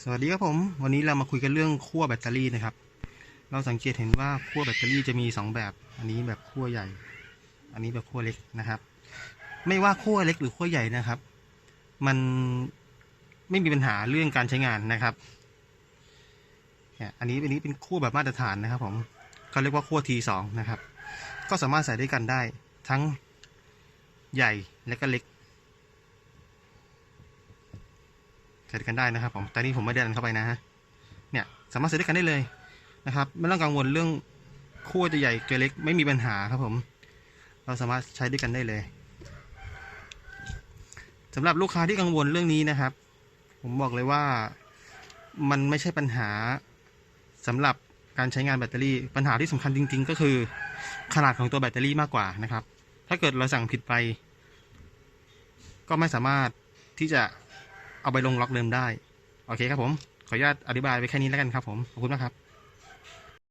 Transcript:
สวัสดีครับผม วันนี้เรามาคุยกันเรื่องขั้วแบตเตอรี่นะครับ เราสังเกตเห็นว่าขั้วแบตเตอรี่จะมีสองแบบ อันนี้แบบขั้วใหญ่ อันนี้แบบขั้วเล็กนะครับ ไม่ว่าขั้วเล็กหรือขั้วใหญ่นะครับ มันไม่มีปัญหาเรื่องการใช้งานนะครับอันนี้อันนี้เป็นขั้วแบบมาตรฐานนะครับ ผมเขาเรียกว่าขั้ว T2 นะครับ ก็สามารถใส่ด้วยกันได้ทั้งใหญ่และก็เล็ก ใส่ด้วยกันได้นะครับผมแต่นี่ผมไม่ได้ดันเข้าไปนะฮะเนี่ยสามารถใส่ด้วยกันได้เลยนะครับ ไม่ต้องกังวลเรื่องขั้วจะใหญ่จะเล็กไม่มีปัญหาครับผม เราสามารถใช้ด้วยกันได้เลยสำหรับลูกค้าที่กังวลเรื่องนี้นะครับ ผมบอกเลยว่ามันไม่ใช่ปัญหาสำหรับการใช้งานแบตเตอรี่ ปัญหาที่สำคัญจริง ๆ ก็คือขนาดของตัวแบตเตอรี่มากกว่านะครับ ถ้าเกิดเราสั่งผิดไป ก็ไม่สามารถที่จะ เอาไปลงล็อกเดิมได้ โอเคครับผม ขออนุญาตอธิบายไปแค่นี้แล้วกันครับผม ขอบคุณมากครับ